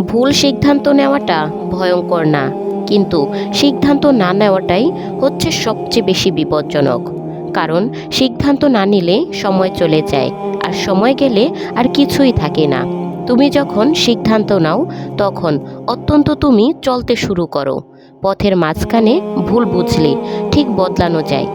ভুল সিদ্ধান্ত নেওয়াটা ভয়ঙ্কর না, কিন্তু সিদ্ধান্ত না নেওয়াটাই হচ্ছে সবচেয়ে বেশি বিপজ্জনক। কারণ সিদ্ধান্ত না নিলে সময় চলে যায়, আর সময় গেলে আর কিছুই থাকে না। তুমি যখন সিদ্ধান্ত নাও, তখন অত্যন্ত তুমি চলতে শুরু করো। পথের মাঝখানে ভুল বুঝলে ঠিক বদলানো যায়।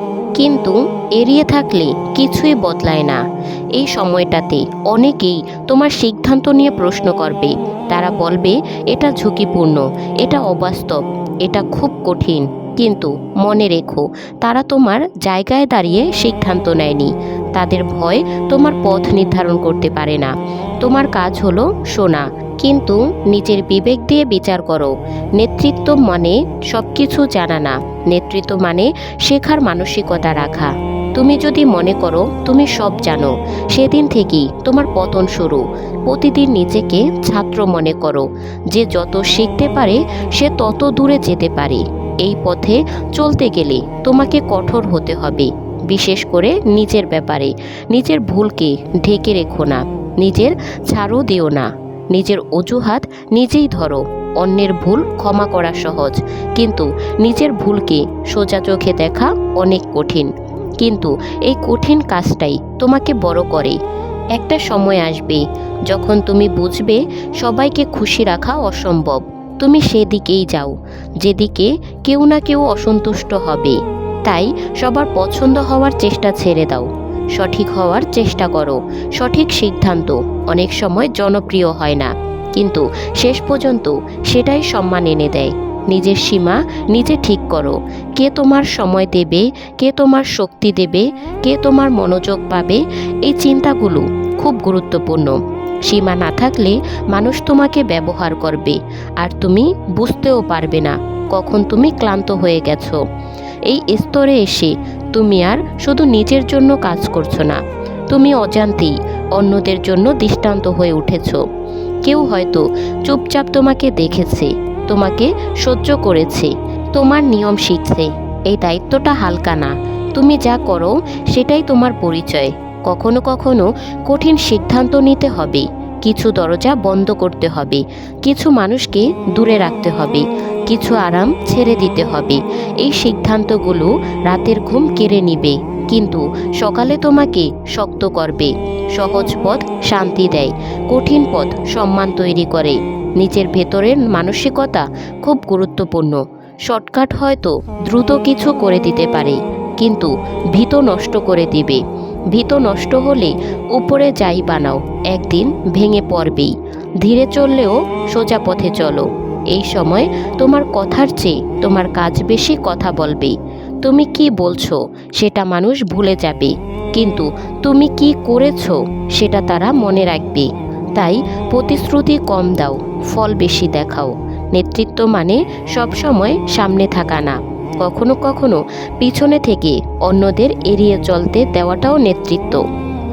কিন্তু এড়িয়ে থাকলে কিছুই বদলায় না। এই সময়টাতে অনেকেই তোমার সিদ্ধান্ত নিয়ে প্রশ্ন করবে। তারা বলবে, এটা ঝুঁকিপূর্ণ, এটা অবাস্তব, এটা খুব কঠিন। কিন্তু মনে রেখো, তারা তোমার জায়গায় দাঁড়িয়ে সিদ্ধান্ত নেয়নি। তাদের ভয় তোমার পথ নির্ধারণ করতে পারে না। তোমার কাজ হলো শোনা। কিন্তু নিজের বিবেক দিয়ে বিচার করো। নেতৃত্ব মানে সব কিছু জানা না। নেতৃত্ব মানে শেখার মানসিকতা রাখা। তুমি যদি মনে করো, তুমি সব জানো। সেদিন থেকেই তোমার পতন শুরু। প্রতিদিন নিজেকে ছাত্র মনে করো। যে যত শিখতে পারে, সে তত দূরে যেতে পারে। এই পথে চলতে গেলে তোমাকে কঠোর হতে হবে। বিশেষ করে নিজের ব্যাপারে। নিজের ভুলকে ঢেকে রেখো না। নিজের ছাড়ও দিও না। নিজের অজুহাত নিজেই ধরো, অন্যের ভুল ক্ষমা করা সহজ। কিন্তু নিজের ভুলকে সোজা চোখে দেখা অনেক কঠিন। কিন্তু এই কঠিন কাজটাই তোমাকে বড় করে। একটা সময় আসবে যখন তুমি বুঝবে সবাইকে খুশি রাখা অসম্ভব। তুমি সেদিকেই যাও, যেদিকে কেউ না কেউ অসন্তুষ্ট হবে। তাই সবার পছন্দ হওয়ার চেষ্টা ছেড়ে দাও। সঠিক হওয়ার চেষ্টা করো। সঠিক সিদ্ধান্ত অনেক সময় জনপ্রিয় হয় না। কিন্তু শেষ পর্যন্ত সেটাই সম্মান এনে দেয়। নিজের সীমা নিজে ঠিক করো। কে তোমার সময় দেবে, কে তোমার শক্তি দেবে, কে তোমার মনোযোগ পাবে, এই চিন্তাগুলো খুব গুরুত্বপূর্ণ। সীমা না থাকলে মানুষ তোমাকে ব্যবহার করবে আর তুমি বুঝতেও পারবে না কখন তুমি ক্লান্ত হয়ে গেছো। এই স্তরে এসে তুমি আর শুধু নিজের জন্য কাজ করছ না। তুমি অজান্তেই অন্যদের জন্য দৃষ্টান্ত হয়ে উঠেছো। কেউ হয়তো চুপচাপ তোমাকে দেখেছে, তোমাকে সহ্য করেছে, তোমার নিয়ম শিখছে। এই দায়িত্বটা হালকা না। তুমি যা করো, সেটাই তোমার পরিচয়। কখনো কখনো কঠিন সিদ্ধান্ত নিতে হবে। কিছু দরজা বন্ধ করতে হবে। কিছু মানুষকে দূরে রাখতে হবে। কিছু আরাম ছেড়ে দিতে হবে। এই সিদ্ধান্তগুলো রাতের ঘুম কেড়ে নিবে, কিন্তু সকালে তোমাকে শক্ত করবে। সহজ পথ শান্তি দেয়, কঠিন পথ সম্মান তৈরি করে। নিজের ভেতরের মানসিকতা খুব গুরুত্বপূর্ণ। শর্টকাট হয়তো দ্রুত কিছু করে দিতে পারে, কিন্তু ভীত নষ্ট করে দিবে। ভীত নষ্ট হলে উপরে যাই বানাও, একদিন ভেঙে পড়বেই। ধীরে চললেও সোজা পথে চলো। এই সময় তোমার কথার চেয়ে তোমার কাজ বেশি কথা বলবে। তুমি কি বলছো, সেটা মানুষ ভুলে যাবে। কিন্তু তুমি কি করেছ, সেটা তারা মনে রাখবে। তাই প্রতিশ্রুতি কম দাও, ফল বেশি দেখাও। নেতৃত্ব মানে সবসময় সামনে থাকা না। কখনো কখনো পিছনে থেকে অন্যদের এড়িয়ে চলতে দেওয়াটাও নেতৃত্ব।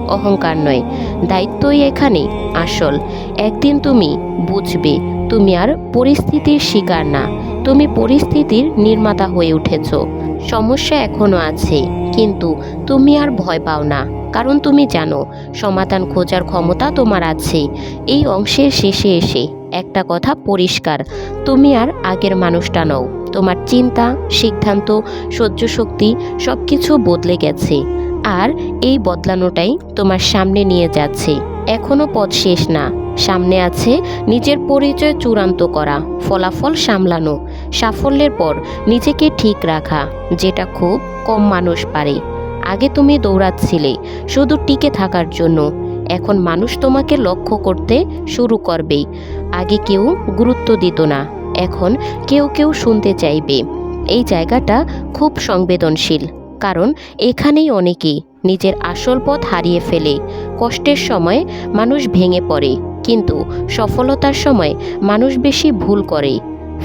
অহংকার নয়। দায়িত্বই এখানে আসল। একদিন তুমি বুঝবে, তুমি আর পরিস্থিতির শিকার না। তুমি পরিস্থিতির নির্মাতা হয়ে উঠেছ। সমস্যা এখনও আছে, কিন্তু তুমি আর ভয় পাও না। কারণ তুমি জানো, সমাধান খোঁজার ক্ষমতা তোমার আছে। এই অংশের শেষে এসে একটা কথা পরিষ্কার, তুমি আর আগের মানুষটা নও। তোমার চিন্তা, সিদ্ধান্ত সহ্য শক্তি সব কিছু বদলে গেছে। আর এই বদলানোটাই তোমার সামনে নিয়ে যাচ্ছে। এখনও পথ শেষ না। সামনে আছে নিজের পরিচয় চূড়ান্ত করা, ফলাফল সামলানো, সাফল্যের পর নিজেকে ঠিক রাখা, যেটা খুব কম মানুষ পারে। আগে তুমি দৌড়াচ্ছিলে, শুধু টিকে থাকার জন্য। এখন মানুষ তোমাকে লক্ষ্য করতে শুরু করবে আগে কেউ গুরুত্ব দিত না, এখন কেউ কেউ শুনতে চাইবে। এই জায়গাটা খুব সংবেদনশীল। কারণ এখানেই অনেকেই নিজের আসল পথ হারিয়ে ফেলে। কষ্টের সময় মানুষ ভেঙে পড়ে, কিন্তু সফলতার সময় মানুষ বেশি ভুল করে।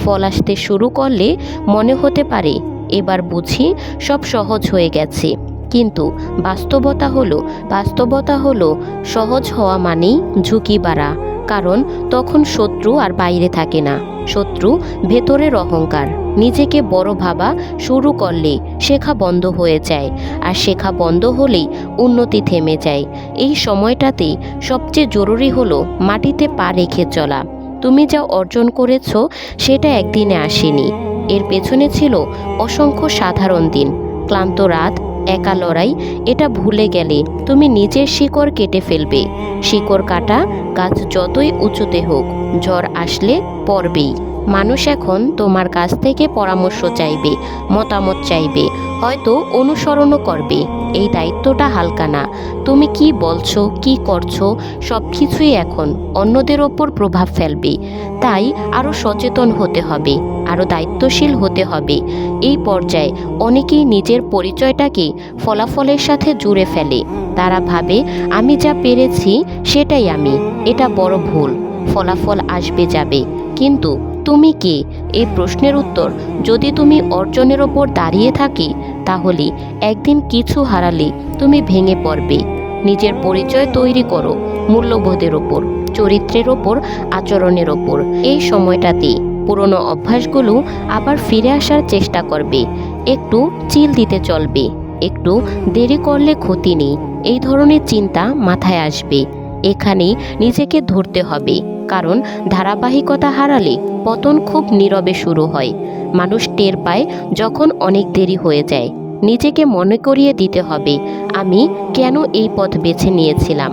ফল আসতে শুরু করলে মনে হতে পারে, এবার বুঝি সব সহজ হয়ে গেছে। কিন্তু বাস্তবতা হলো বাস্তবতা হলো সহজ হওয়া মানেই ঝুঁকি বাড়া। কারণ তখন শত্রু আর বাইরে থাকে না। শত্রু ভেতরের অহংকার। নিজেকে বড় ভাবা শুরু করলে শেখা বন্ধ হয়ে যায় আর শেখা বন্ধ হলেই উন্নতি থেমে যায়। এই সময়টাতে সবচেয়ে জরুরি হলো মাটিতে পা রেখে চলা। তুমি যা অর্জন করেছ সেটা একদিনে আসেনি। এর পেছনে ছিল অসংখ্য সাধারণ দিন। ক্লান্ত রাত একা লড়াই, এটা ভুলে গেলে তুমি নিজের শিকড় কেটে ফেলবে। শিকড় কাটা গাছ যতই উঁচুতে হোক, ঝড় আসলে পড়বেই। মানুষ এখন তোমার কাছ থেকে পরামর্শ চাইবে, মতামত চাইবে, হয়তো অনুসরণও করবে। এই দায়িত্বটা হালকা না। তুমি কি বলছো, কি করছ সব কিছুই এখন অন্যদের ওপর প্রভাব ফেলবে। তাই আরও সচেতন হতে হবে। আরও দায়িত্বশীল হতে হবে। এই পর্যায়ে অনেকেই নিজের পরিচয়টাকে ফলাফলের সাথে জুড়ে ফেলে। তারা ভাবে, আমি যা পেরেছি সেটাই আমি, এটা বড় ভুল, ফলাফল আসবে যাবে। কিন্তু তুমি কে? এই প্রশ্নের উত্তর, যদি তুমি অর্জনের ওপর দাঁড়িয়ে থাকি, তাহলে একদিন কিছু হারালে তুমি ভেঙে পড়বে। নিজের পরিচয় তৈরি করো, মূল্যবোধের ওপর, চরিত্রের ওপর, আচরণের ওপর। এই সময়টাতে পুরনো অভ্যাসগুলো আবার ফিরে আসার চেষ্টা করবে। একটু চিল দিতে চলবে। একটু দেরি করলে ক্ষতি নেই। এই ধরনের চিন্তা মাথায় আসবে। এখানে নিজেকে ধরতে হবে। কারণ ধারাবাহিকতা হারালে পতন খুব নীরবে শুরু হয়। মানুষ টের পায় যখন অনেক দেরি হয়ে যায়। নিজেকে মনে করিয়ে দিতে হবে, আমি কেন এই পথ বেছে নিয়েছিলাম?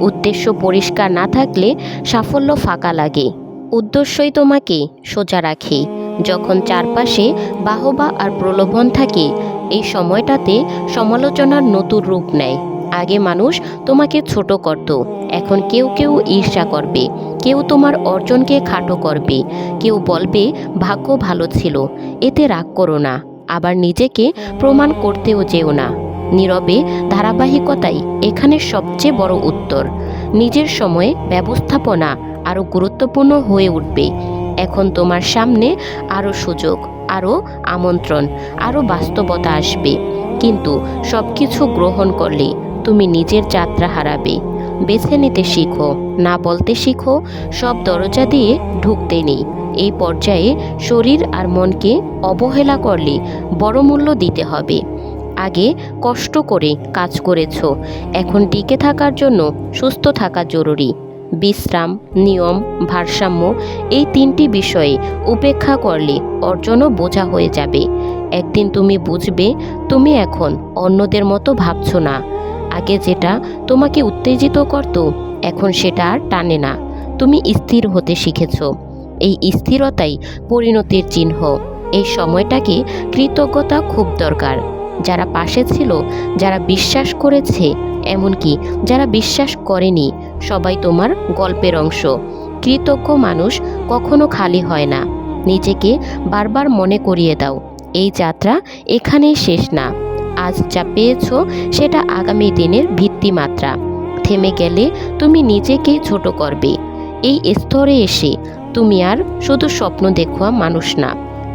উদ্দেশ্য পরিষ্কার না থাকলে সাফল্য ফাঁকা লাগে। উদ্দেশ্যই তোমাকে সোজা রাখে। যখন চারপাশে বাহবা আর প্রলোভন থাকে, এই সময়টাতে সমালোচনার নতুন রূপ নেয়। আগে মানুষ তোমাকে ছোট করত, এখন কেউ কেউ ঈর্ষা করবে, কেউ তোমার অর্জনকে খাটো করবে, কেউ বলবে, ভাগ্য ভালো ছিল, এতে রাগ করো না। আবার নিজেকে প্রমাণ করতেও যেও না। নীরবে ধারাবাহিকতাই এখানে সবচেয়ে বড় উত্তর। নিজের সময়ে ব্যবস্থাপনা আরও গুরুত্বপূর্ণ হয়ে উঠবে। এখন তোমার সামনে আরও সুযোগ আরও আমন্ত্রণ আরও বাস্তবতা আসবে। কিন্তু সব কিছু গ্রহণ করলে তুমি নিজের যাত্রা হারাবে। বেছে নিতে শিখো, না বলতে শিখো, সব দরজা দিয়ে ঢুকতে নেই। এই পর্যায়ে শরীর আর মনকে অবহেলা করলে বড় মূল্য দিতে হবে। আগে কষ্ট করে কাজ করেছ, এখন টিকে থাকার জন্য সুস্থ থাকা জরুরি। বিশ্রাম, নিয়ম, ভারসাম্য এই তিনটি বিষয়ে উপেক্ষা করলে অর্জনও বোঝা হয়ে যাবে। একদিন তুমি বুঝবে, তুমি এখন অন্যদের মতো ভাবছ না। আগে যেটা তোমাকে উত্তেজিত করত, এখন সেটা আর টানে না। তুমি স্থির হতে শিখেছ। এই স্থিরতাই পরিণতির চিহ্ন। এই সময়টাকে কৃতজ্ঞতা খুব দরকার। যারা পাশে ছিল, যারা বিশ্বাস করেছে, এমনকি যারা বিশ্বাস করেনি সবাই তোমার গল্পের অংশ। কৃতজ্ঞ মানুষ কখনো খালি হয় না। নিজেকে বারবার মনে করিয়ে দাও, এই যাত্রা এখানেই শেষ না। আজ যা পেয়েছ সেটা আগামী দিনের ভিত্তিমাত্রা থেমে গেলে তুমি নিজেকে ছোট করবে। এই স্তরে এসে তুমি আর শুধু স্বপ্ন দেখুয়া মানুষ না।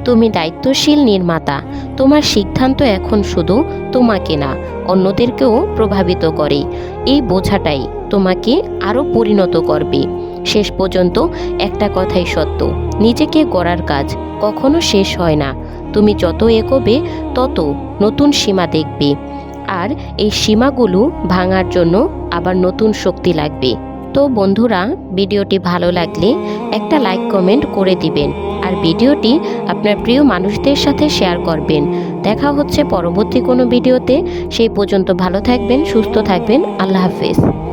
তুমি দায়িত্বশীল নির্মাতা। তোমার সিদ্ধান্ত এখন শুধু তোমাকে না, অন্যদেরকেও প্রভাবিত করে। এই বোঝাটাই তোমাকে আরও পরিণত করবে। শেষ পর্যন্ত একটা কথাই সত্য, নিজেকে গড়ার কাজ কখনো শেষ হয় না। তুমি যত এগোবে, তত নতুন সীমা দেখবে। আর এই সীমাগুলো ভাঙার জন্য আবার নতুন শক্তি লাগবে। তো বন্ধুরা, ভিডিওটি ভালো লাগলে একটা লাইক, কমেন্ট করে দিবেন। আর ভিডিওটি আপনার প্রিয় মানুষদের সাথে শেয়ার করবেন। দেখা হচ্ছে পরবর্তী কোনো ভিডিওতে। সেই পর্যন্ত ভালো থাকবেন, সুস্থ থাকবেন। আল্লাহ হাফেজ।